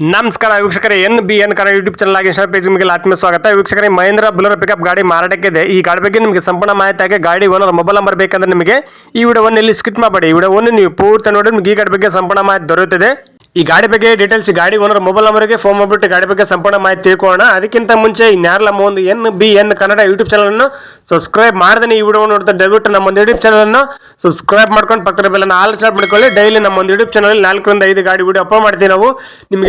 ನಮಸ್ಕಾರ ವೀಕ್ಷಕರೇ, N B N Kannada YouTube channel ಆಗಿ ಇನ್ಸ್ಟಾ ಪೇಜ್ ನಿಮಗೆ ಆತ್ಮ ಸ್ವಾಗತ. ವೀಕ್ಷಕರೇ, ಮಹೇಂದ್ರ ಬುಲರ್ ಪಿಕಪ್ ಗಾಡಿ ಮಾರಾಟಕ್ಕಿದೆ. ಈ ಗಾಡಿ ಬಗ್ಗೆ ನಿಮಗೆ ಸಂಪೂರ್ಣ ಮಾಹಿತಿ ಆಗಿ ಗಾಡಿ ಓನರ್ ಮೊಬೈಲ್ ನಂಬರ್ ಬೇಕಂದ್ರೆ ನಿಮಗೆ ಈ ವಿಡಿಯೋವನ್ನು ಇಲ್ಲಿ ಸ್ಕಿಟ್ ಮಾಡಬೇಡಿ ಈ ವಿಡಿಯೋವನ್ನು ನೀವು ಪೂರ್ತಿ ನೋಡಿ, ನಿಮಗೆ ಈ ಗಾಡಿ ಬಗ್ಗೆ ಸಂಪೂರ್ಣ ಮಾಹಿತಿ ದೊರೆಯುತ್ತದೆ. ಈ ಗಾಡಿ ಬಗ್ಗೆ ಡೀಟೇಲ್ಸ್ ಗಾಡಿ ಓನರ್ ಮೊಬೈಲ್ ನಂಬರ್ಗೆ ಫೋನ್ ಮಾಡಿಬಿಟ್ಟು ಗಾಡಿ ಬಗ್ಗೆ ಸಂಪೂರ್ಣ ಮಾಹಿತಿ ತಿಳ್ಕೊಳ್ಳೋಣ. ಅದಕ್ಕಿಂತ ಮುಂಚೆ ನಮ್ಮ ಒಂದು N B N Kannada YouTube ಚಾನಲನ್ನು ಸಬ್ಸ್ಕ್ರೈಬ್ ಮಾಡದೇ ಈ ವಿಡಿಯೋ ನೋಡ್ತಾ ದಯವಿಟ್ಟು ನಮ್ಮ ಯೂಟ್ಯೂಬ್ ಚಾನಲನ್ನು ಸಬ್ಸ್ಕ್ರೈಬ್ ಮಾಡ್ಕೊಂಡು ಪಕ್ಕದ ಬೆಲ್ಲನ್ನು ಆಲ್ ಸ್ಟಾರ್ಟ್ ಮಾಡ್ಕೊಳ್ಳಿ. ಡೈಲಿ ನಮ್ಮ ಒಂದು ಯೂಟ್ಯೂಬ್ ಚಾನಲ್ ನಾಲ್ಕರಿಂದ ಐದು ಗಾಡಿ ವಿಡಿಯೋ ಅಪ್ಲೋಡ್ ಮಾಡ್ತೀವಿ ನಾವು. ನಿಮ್ಗೆ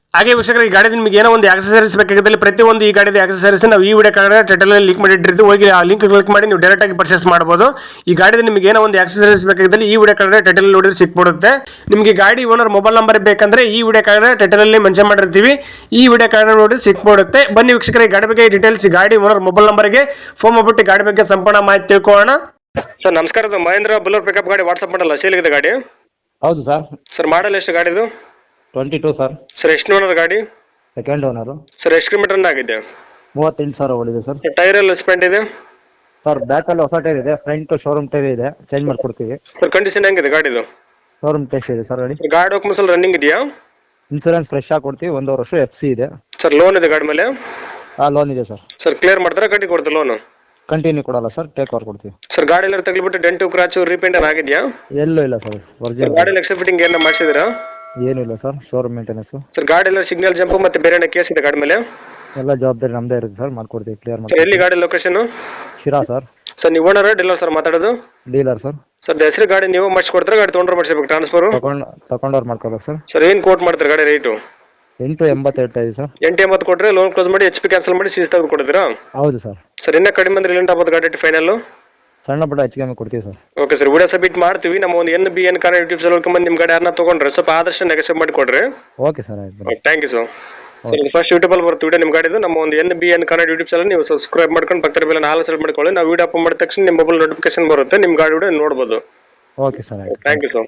ಹಾಗೆ ವೀಕ್ಷಕರು ಈ ಗಾಡಿ ನಿಮಗೆ ಏನೋ ಒಂದು ಆಕ್ಸಸರೀಸ್ ಬೇಕಾಗಿದ್ದಲ್ಲಿ ಪ್ರತಿಯೊಂದು ಈ ಗಾಡಿದ ಆಕ್ಸಸರೀಸ್ ನಾವು ಈ ವಿಡಿಯೋ ಕಾರ್ಡ್ ಟೈಟಲ್ ಲಿಂಕ್ ಮಾಡಿಟ್ಟಿರ್ತೀವಿ ಹೋಗಿ ಆ ಲಿಂಕ್ ಕ್ಲಿಕ್ ಮಾಡಿ ನೀವು ಡೈರೆಕ್ಟ್ ಆಗಿ ಪರ್ಚೇಸ್ ಮಾಡಬಹುದು ಈ ಗಾಡಿದ ನಿಮಗೆ ಏನೋ ಒಂದು ಆಕ್ಸಸರೀಸ್ ಬೇಕಾಗಿದ್ದಲ್ಲಿ ಈ ವಿಡಿಯೋ ಕಾರ್ಡ್ ಟೈಟಲ್ ನೋಡಿದ್ರೆ ಸಿಕ್ಬಿಡುತ್ತೆ. ನಿಮಗೆ ಗಾಡಿ ಓನರ್ ಮೊಬೈಲ್ ನಂಬರ್ ಬೇಕಂದ್ರೆ ಈ ವಿಡಿಯೋ ಕಾರ್ಡ್ ಟೈಟಲ್ ಅಲ್ಲಿ ಮೆನ್ಷನ್ ಮಾಡಿರ್ತೀವಿ. ಈ ವಿಡಿಯೋ ಕಾರ್ಡ್ ನೋಡಿ ಸಿಕ್ಬಿಡುತ್ತೆ. ಬನ್ನಿ ವೀಕ್ಷಕರ ಈ ಗಾಡಿ ಬಗ್ಗೆ ಡೀಟೇಲ್ಸ್ ಗಾಡಿ ಓನರ್ ಮೊಬೈಲ್ ನಂಬರ್ಗೆ ಫೋನ್ ಮಾಡ್ಬಿಟ್ಟು ಗಾಡಿ ಬಗ್ಗೆ ಸಂಪೂರ್ಣ ಮಾಹಿತಿ ತಿಳ್ಕೊಳ್ಳೋಣ. ಸರ್ ನಮಸ್ಕಾರ. ಮಹೇಂದ್ರ ಬುಲರ್ ಪಿಕಪ್ ಗಾಡಿ ವಾಟ್ಸಪ್ ಮಾಡಲ್ಲ ಸೇಲಿಗಿದೆ ಗಾಡಿ? ಹೌದು ಸರ್. ಸರ್ ಮಾಡಲ್ ಎಷ್ಟು ಗಾಡಿದು? Twenty two sir. ಸರ್ ಎಷ್ಟು ಓನರ್ ಗಾಡಿ? ಸೆಕೆಂಡ್ ಓನರು ಸರ್ ಎಷ್ಟು ಕಿಲೋಮೀಟರ್ ಆಗಿದೆ? ಮೂವತ್ತೆಂಟು ಸಾವಿರ ಓಡಿದೆ ಸರ್. ಟೈರ್ ಎಲ್ಲ ಸ್ಪೆಂಡ್ ಇದೆ? ಸರ್ ಬ್ಯಾಕಲ್ಲಿ ಹೊಸ ಟೈರ್ ಇದೆ ಫ್ರಂಟ್ ಶೋರೂಮ್ ಟೈರ್ ಇದೆ ಚೇಂಜ್ ಮಾಡ್ಕೊಡ್ತೀವಿ. ಸರ್ ಕಂಡೀಷನ್ ಹೆಂಗಿದೆ ಗಾಡಿದು? ಶೋರೂಮ್ ಟೆಸ್ಟ್ ಇದೆ ಸರ್ ಗಾಡಿ. ಗಾಡಿ ಎಲ್ಲ ರನ್ನಿಂಗ್ ಇದೆಯಾ? ಇನ್ಸೂರೆನ್ಸ್ ಫ್ರೆಶ್ ಆಗಿ ಕೊಡ್ತೀವಿ ಒಂದೂವರೆ ವರ್ಷ ಎಫ್ ಸಿ ಇದೆ. ಸರ್ ಲೋನ್ ಇದೆ ಗಾಡಿ ಮೇಲೆ? ಆ ಲೋನ್ ಇದೆ ಸರ್. ಸರ್ ಕ್ಲಿಯರ್ ಮಾಡಿದ್ರೆ ಕಟ್ಟಿ ಕೊಡ್ತೀವಿ ಲೋನು ಕಂಟಿನ್ಯೂ ಕೊಡಲ್ಲ ಸರ್ ಟೇಕ್ ಓವರ್ ಕೊಡ್ತೀವಿ. ಸರ್ ಗಾಡಿ ಎಲ್ಲ ತಗ್ಲಿಬಿಟ್ಟು ಡೆಂಟು ಕ್ರಾಚು ರೀಪೇಂಟ್ ಆಗಿದೆಯಾ? ಎಲ್ಲೂ ಇಲ್ಲ ಸರ್ ಒರಿಜಿನಲ್ ಗಾಡಿ ಎಕ್ಸ್ಟ್ರಾ ಫಿಟ್ಟಿಂಗ್ ಏನ ಮಾಡಿಸಿದಿರಾ ಏನೂ ಇಲ್ಲ ಸರ್ ಶೋರೂಮ್ ಮೇಂಟೆನೆನ್ಸ್ ಸರ್ ಗಾಡಿ ಎಲ್ಲ ಸಿಗ್ನಲ್ ಜಂಪ್ ಮತ್ತೆ ಬೇರೆ ಕೇಸ್ ಇದೆ ಗಾಡಿ ಮೇಲೆ? ಎಲ್ಲ ಜವಾಬ್ದಾರಿ ನಮ್ದೇ ಇರುತ್ತೆ ಸರ್ ಮಾಡ್ಕೊಡ್ತೀವಿ ಕ್ಲಿಯರ್ ಸರ್ ಮಾಡಿ ಎಲ್ಲಿ ಗಾಡಿ ಲೊಕೇಶನ್ ಶಿರಾ ಸರ್. ಸರ್ ನೀವು ಓನರ್ ಡೀಲರ್ ಸರ್ ಮಾತಾಡೋದು? Dealer sir. ಸರ್ ಹೆಸರು ಗಾಡಿ ನೀವು ಮಾಡಿಸ್ಕೊಡ್ತಾರೆ ಗಾಡಿ ತೊಗೊಂಡ್ರೆ ಮಾಡಿಸ್ಬೇಕು ಟ್ರಾನ್ಸ್ಫರ್ ತಗೊಂಡು ತಗೊಂಡವ್ರು ಮಾಡ್ಕೋಬೇಕು ಸರ್. ಸರ್ ಏನು ಕೋಟ್ ಮಾಡ್ತಾರೆ ಗಾಡಿ ರೇಟು ಎಂಟು ಎಂಬತ್ತು ಹೇಳ್ತಾ ಸರ್. ಎಂಟು ಎಂಬತ್ತು ಕೊಟ್ಟರೆ ಲೋನ್ ಕ್ಲೋಸ್ ಮಾಡಿ ಎಚ್ ಪಿ ಕ್ಯಾನ್ಸಲ್ ಮಾಡಿ ಸೀಸ್ ತೆಗೆದು ಕೊಡ್ತೀರಾ ಹೌದು ಸರ್. ಸರ್ ಇನ್ನೂ ಕಡಿಮೆ ಅಂದ್ರೆ ಇಲ್ಲಿಂದ ಗಾಡಿ ಫೈನಲ್ ಸಣ್ಣ ಪುಟ್ಟ ಹೆಚ್ಚಿಗೆ ಕಮ್ಮಿ ಕೊಡ್ತೀವಿ sir. Okay sir video submit ಮಾಡ್ತೀವಿ. ನಮ್ಮ ಒಂದು N B N car YouTube channel ಬಂದು ನಿಮ್ಮ ಗಾಡಿ ಯಾರನ್ನ ತೊಗೊಂಡ್ರೆ ಸ್ವಲ್ಪ ಆದಷ್ಟು ಮಾಡಿ ಕೊಡ್ರಿ ಓಕೆ ಸರ್ ಆಯ್ತು thank you sir sir first ಯೂಟ್ಯೂಬಲ್ಲಿ ಬರುತ್ತೆ ವಿಡಿಯೋ ನಿಮ್ಮ ಗಾಡಿದು ನಮ್ಮ ಒಂದು N B N Kannada YouTube channel ನೀವು ಸಬ್ಸ್ಕ್ರೈಬ್ ಮಾಡ್ಕೊಂಡು ಪಕ್ಕದ ಮೇಲೆ ನಾಲ್ಕು ಸೆಲೆಕ್ಟ್ ಮಾಡ್ಕೊಳ್ಳಿ. ನಾವು ವಿಡಿಯೋ ಅಪ್ ಮಾಡಿದ ತಕ್ಷಣ ನಿಮ್ಮ ಮೊಬೈಲ್ ನೋಟಿಫಿಕೇಶನ್ ಬರುತ್ತೆ. ನಿಮ್ಮ ಗಾಡಿ ವಿಡಿಯೋ ನೋಡ್ಬೋದು. ಓಕೆ ಸರ್ ಆಯ್ತು. Thank you sir